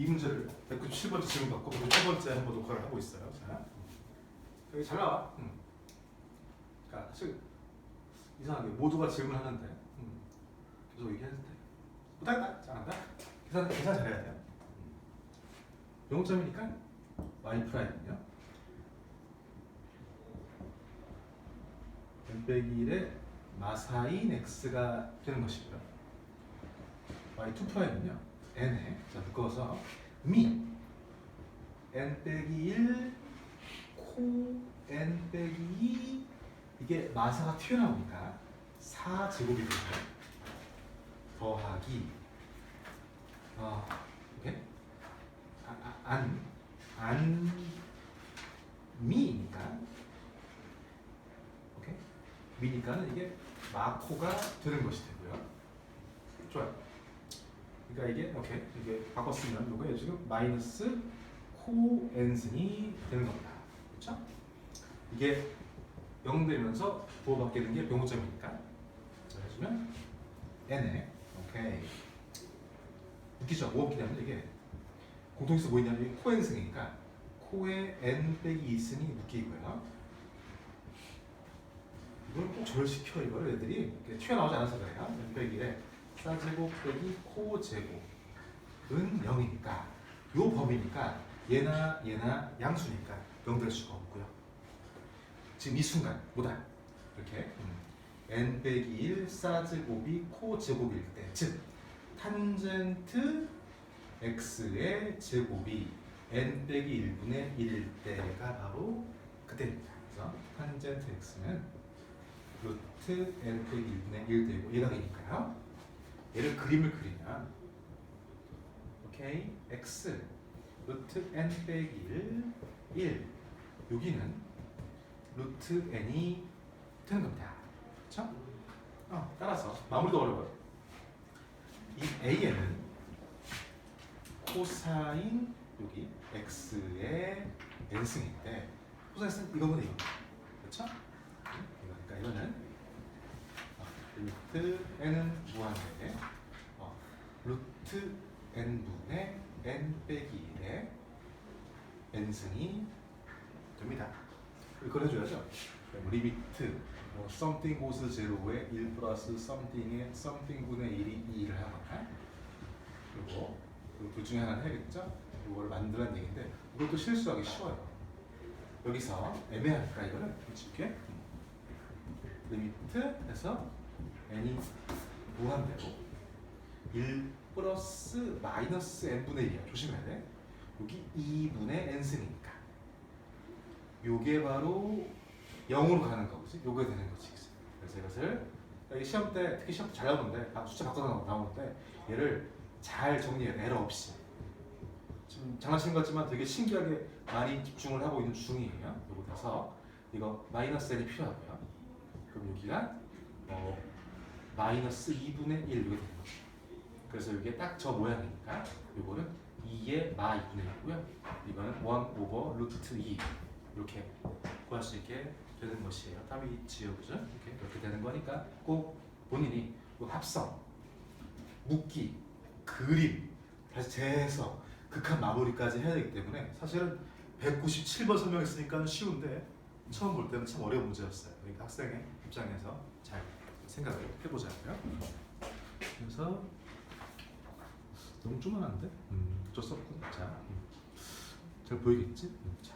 이 문제를 197번째 질문 받고 198번째 한번 녹화를 하고 있어요. 자, 여기 잘 나와. 음. 그러니까 사실 이상하게 모두가 질문하는데 음. 계속 얘기하는데 못하겠다, 잘한다. 계산 계산 잘해야 돼요. 음. 영점이니까 y 프라임은요. n 빼기 1의 마사인 x가 되는 것이고요. y2 프라임은요. N에 자 묶어서 미. N 빼기 1 코 n 빼기 2 이게 마사가 튀어나오니까 4 제곱이 되죠. 더하기. 어 이게 안안 미니까. 오케이? 미니까는 이게 마코가 되는 것이 되고요. 좋아요. 그러니까 이게 오케이 이게 바꿨으면 이거에 지금 마이너스 코 n승이 되는 겁니다. 그렇죠? 이게 0 되면서 부호받게 된 게 병호점이니까 자 해주면 n에 오케이 웃기죠? 뭐 웃기냐면 이게 공통수 뭐 있냐면 이게 코 n승이니까 코에 n 빼기 2승이 묶이고요. 이걸 꼭 절시켜 이걸 애들이 이렇게 튀어나오지 않아서 그래요. n 빼기 1에 사제곱 빼기 코 제곱은 0이니까 요 범위니까 얘나 얘나 양수니까 0 될 수가 없고요. 지금 이 순간 뭐다 이렇게 음. n 빼기 1 사제곱이 코 제곱일 때 즉 탄젠트 x의 제곱이 n 빼기 1분의 1일 때가 바로 그때입니다. 그래서 탄젠트 x는 루트 n 빼기 1분의 1 되고 예당이니까요. 얘를 그림을 그리면 오케이 x 루트 n 빼기 1 1 여기는 루트 n이 되는 겁니다. 그렇죠? 어, 따라서 마무리도 어려워요. 이 a는 코사인 여기 x의 n승인데 코사인 이거보다 이거 그렇죠? 그러니까 이거는 어, 루트 n은 무한대 어, 루트 n분의 n 빼기 1의 n승이 됩니다. 이걸 해줘야죠. 리미트 뭐 something goes zero에 1 플러스 something의 something분의 1이 2를 하거나 그리고 그둘 중에 하나는 해야겠죠? 이거를 만들라는 얘기인데 이것도 실수하기 쉬워요. 여기서 애매하니까 이거는 쉽게 리미트 해서 n이 무한대로 1 플러스 마이너스 n분의 1이야. 조심해야 돼. 여기 2분의 n승이니까. 요게 바로 0으로 가는 거지. 요게 되는 거지. 그래서 이것을 시험 때 특히 시험 때잘 나오는데 아, 숫자 바꿔서 나오는데 얘를 잘 정리해 에러 없이. 지금 장난치는 것 같지만 되게 신기하게 많이 집중을 하고 있는 중이에요. 요거 돼서 이거 마이너스 n이 필요하고요. 그럼 여기가 어, 마이너스 2분의 1 이렇게 되는 거죠. 그래서 이게 딱 저 모양이니까 이거는 2의 마 2분의 1이고요. 이거는 1 오버 루트 2 이렇게 구할 수 있게 되는 것이에요. 답이 있지요, 그죠? 이렇게 이렇게 되는 거니까 꼭 본인이 그 합성, 묶기, 그림, 다시 재해석, 극한 마무리까지 해야 되기 때문에 사실은 197번 설명했으니까 쉬운데 처음 볼 때는 참 어려운 문제였어요. 그러니까 학생의 입장에서 잘 생각을 해보자고요. 그래서 너무 조만한데? 음, 어쩔 수 없군. 자, 음. 잘 보이겠지? 음, 자,